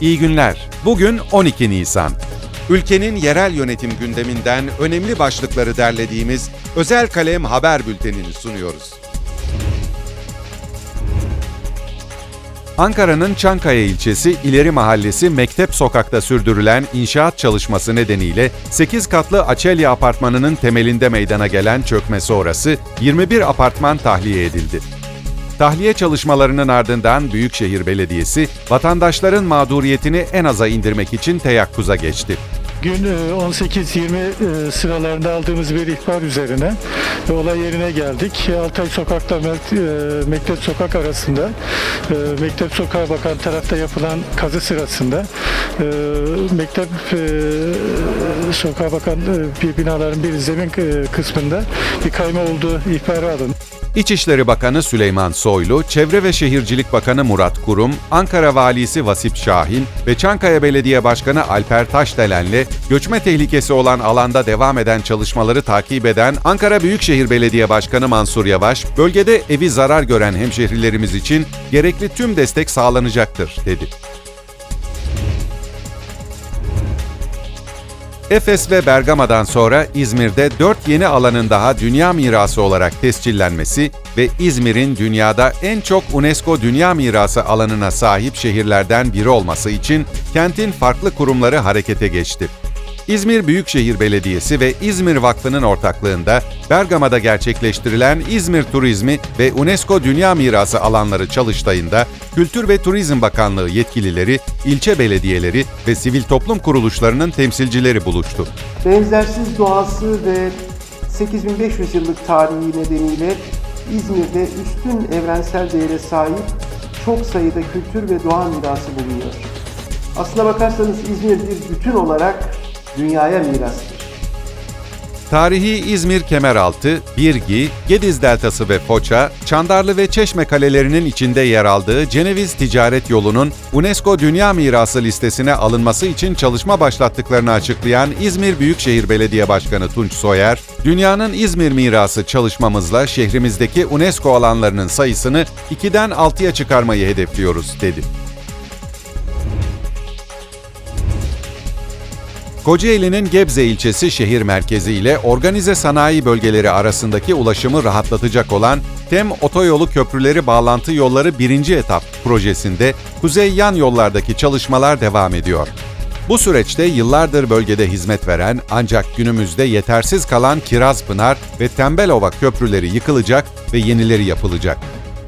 İyi günler. Bugün 12 Nisan. Ülkenin yerel yönetim gündeminden önemli başlıkları derlediğimiz Özel Kalem Haber Bülteni'ni sunuyoruz. Ankara'nın Çankaya ilçesi İleri Mahallesi Mektep Sokak'ta sürdürülen inşaat çalışması nedeniyle 8 katlı Açelya apartmanının temelinde meydana gelen çökme sonrası 21 apartman tahliye edildi. Tahliye çalışmalarının ardından Büyükşehir Belediyesi vatandaşların mağduriyetini en aza indirmek için teyakkuza geçti. Gün e, 18-20 e, sıralarında aldığımız bir ihbar üzerine e, olay yerine geldik. Altay Sokak'la e, Mektep Sokak arasında Mektep Sokağa bakan tarafta yapılan kazı sırasında Mektep Sokağa bakan bir binaların bir zemin kısmında bir kayma olduğu ihbarı alındı. İçişleri Bakanı Süleyman Soylu, Çevre ve Şehircilik Bakanı Murat Kurum, Ankara Valisi Vasip Şahin ve Çankaya Belediye Başkanı Alper Taşdelen'le göçme tehlikesi olan alanda devam eden çalışmaları takip eden Ankara Büyükşehir Belediye Başkanı Mansur Yavaş, bölgede evi zarar gören hemşehrilerimiz için gerekli tüm destek sağlanacaktır, dedi. Efes ve Bergama'dan sonra İzmir'de 4 yeni alanın daha dünya mirası olarak tescillenmesi ve İzmir'in dünyada en çok UNESCO Dünya Mirası alanına sahip şehirlerden biri olması için kentin farklı kurumları harekete geçti. İzmir Büyükşehir Belediyesi ve İzmir Vakfı'nın ortaklığında Bergama'da gerçekleştirilen İzmir Turizmi ve UNESCO Dünya Mirası alanları çalıştayında Kültür ve Turizm Bakanlığı yetkilileri, ilçe belediyeleri ve sivil toplum kuruluşlarının temsilcileri buluştu. Benzersiz doğası ve 8500 yıllık tarihi nedeniyle İzmir'de üstün evrensel değere sahip çok sayıda kültür ve doğa mirası bulunuyor. Aslına bakarsanız İzmir bir bütün olarak dünyaya mirastır. Tarihi İzmir Kemeraltı, Birgi, Gediz Deltası ve Foça, Çandarlı ve Çeşme kalelerinin içinde yer aldığı Ceneviz Ticaret Yolu'nun UNESCO Dünya Mirası listesine alınması için çalışma başlattıklarını açıklayan İzmir Büyükşehir Belediye Başkanı Tunç Soyer, "Dünyanın İzmir Mirası çalışmamızla şehrimizdeki UNESCO alanlarının sayısını 2'den 6'ya çıkarmayı hedefliyoruz." dedi. Kocaeli'nin Gebze ilçesi şehir merkezi ile organize sanayi bölgeleri arasındaki ulaşımı rahatlatacak olan TEM Otoyolu Köprüleri Bağlantı Yolları 1. etap projesinde kuzey yan yollardaki çalışmalar devam ediyor. Bu süreçte yıllardır bölgede hizmet veren ancak günümüzde yetersiz kalan Kirazpınar ve Tembelova köprüleri yıkılacak ve yenileri yapılacak.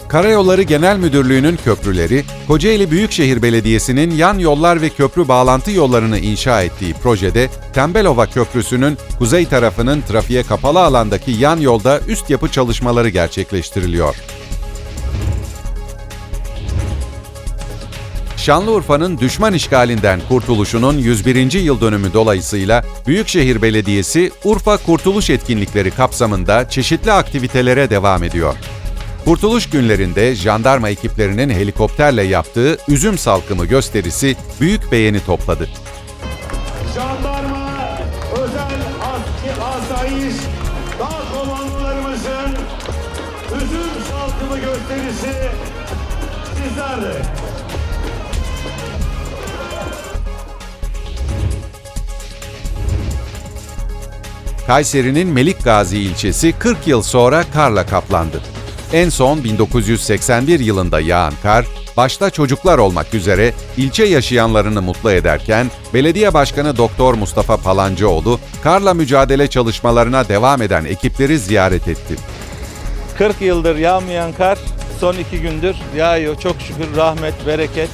Karayolları Genel Müdürlüğü'nün köprüleri, Kocaeli Büyükşehir Belediyesi'nin yan yollar ve köprü bağlantı yollarını inşa ettiği projede Tembelova Köprüsü'nün kuzey tarafının trafiğe kapalı alandaki yan yolda üst yapı çalışmaları gerçekleştiriliyor. Şanlıurfa'nın düşman işgalinden kurtuluşunun 101. yıl dönümü dolayısıyla Büyükşehir Belediyesi Urfa Kurtuluş Etkinlikleri kapsamında çeşitli aktivitelere devam ediyor. Kurtuluş günlerinde jandarma ekiplerinin helikopterle yaptığı üzüm salkımı gösterisi büyük beğeni topladı. Jandarma, özel asayiş, dağ komandolarımızın üzüm salkımı gösterisi sizlerle. Kayseri'nin Melik Gazi ilçesi 40 yıl sonra karla kaplandı. En son 1981 yılında yağan kar, başta çocuklar olmak üzere ilçe yaşayanlarını mutlu ederken belediye başkanı Doktor Mustafa Palancıoğlu karla mücadele çalışmalarına devam eden ekipleri ziyaret etti. 40 yıldır yağmayan kar son iki gündür yağıyor. Çok şükür rahmet, bereket.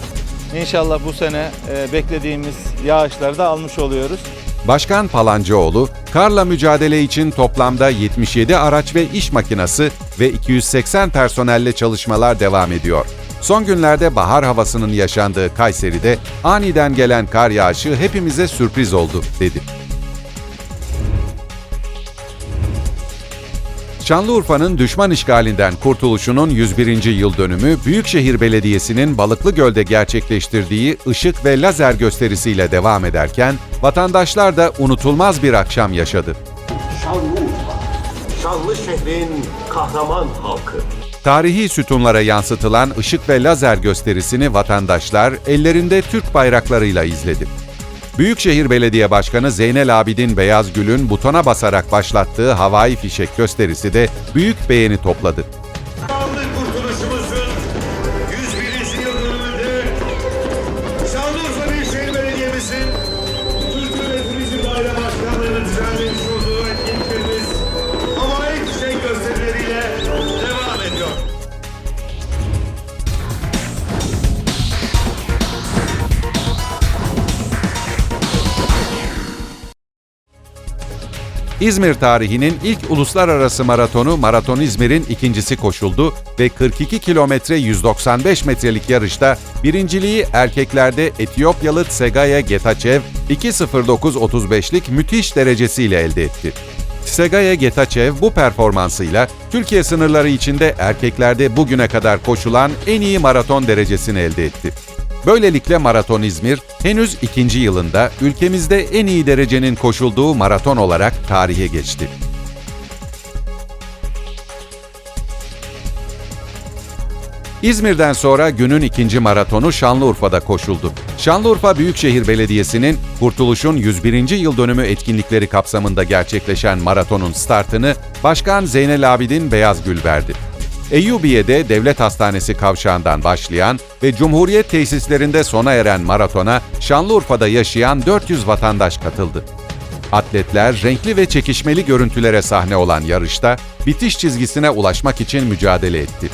İnşallah bu sene e, beklediğimiz yağışları da almış oluyoruz. Başkan Palancıoğlu, karla mücadele için toplamda 77 araç ve iş makinası ve 280 personelle çalışmalar devam ediyor. Son günlerde bahar havasının yaşandığı Kayseri'de aniden gelen kar yağışı hepimize sürpriz oldu, dedi. Şanlıurfa'nın düşman işgalinden kurtuluşunun 101. yıl dönümü Büyükşehir Belediyesi'nin Balıklıgöl'de gerçekleştirdiği ışık ve lazer gösterisiyle devam ederken vatandaşlar da unutulmaz bir akşam yaşadı. Şanlıurfa, şanlı şehrin kahraman halkı. Tarihi sütunlara yansıtılan ışık ve lazer gösterisini vatandaşlar ellerinde Türk bayraklarıyla izledi. Büyükşehir Belediye Başkanı Zeynel Abidin Beyazgül'ün butona basarak başlattığı havai fişek gösterisi de büyük beğeni topladı. İzmir tarihinin ilk uluslararası maratonu Maraton İzmir'in ikincisi koşuldu ve 42 kilometre 195 metrelik yarışta birinciliği erkeklerde Etiyopyalı Tsegaya Getachev 2.09.35'lik müthiş derecesiyle elde etti. Tsegaya Getachev bu performansıyla Türkiye sınırları içinde erkeklerde bugüne kadar koşulan en iyi maraton derecesini elde etti. Böylelikle Maraton İzmir henüz ikinci yılında ülkemizde en iyi derecenin koşulduğu maraton olarak tarihe geçti. İzmir'den sonra günün ikinci maratonu Şanlıurfa'da koşuldu. Şanlıurfa Büyükşehir Belediyesi'nin Kurtuluş'un 101. yıl dönümü etkinlikleri kapsamında gerçekleşen maratonun startını Başkan Zeynel Abidin Beyazgül verdi. Eyyubiye'de Devlet Hastanesi kavşağından başlayan ve Cumhuriyet tesislerinde sona eren maratona Şanlıurfa'da yaşayan 400 vatandaş katıldı. Atletler renkli ve çekişmeli görüntülere sahne olan yarışta bitiş çizgisine ulaşmak için mücadele etti.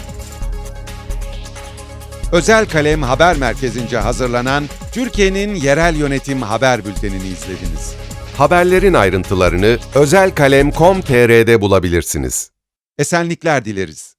Özel Kalem Haber Merkezi'nce hazırlanan Türkiye'nin yerel yönetim haber bültenini izlediniz. Haberlerin ayrıntılarını özelkalem.com.tr'de bulabilirsiniz. Esenlikler dileriz.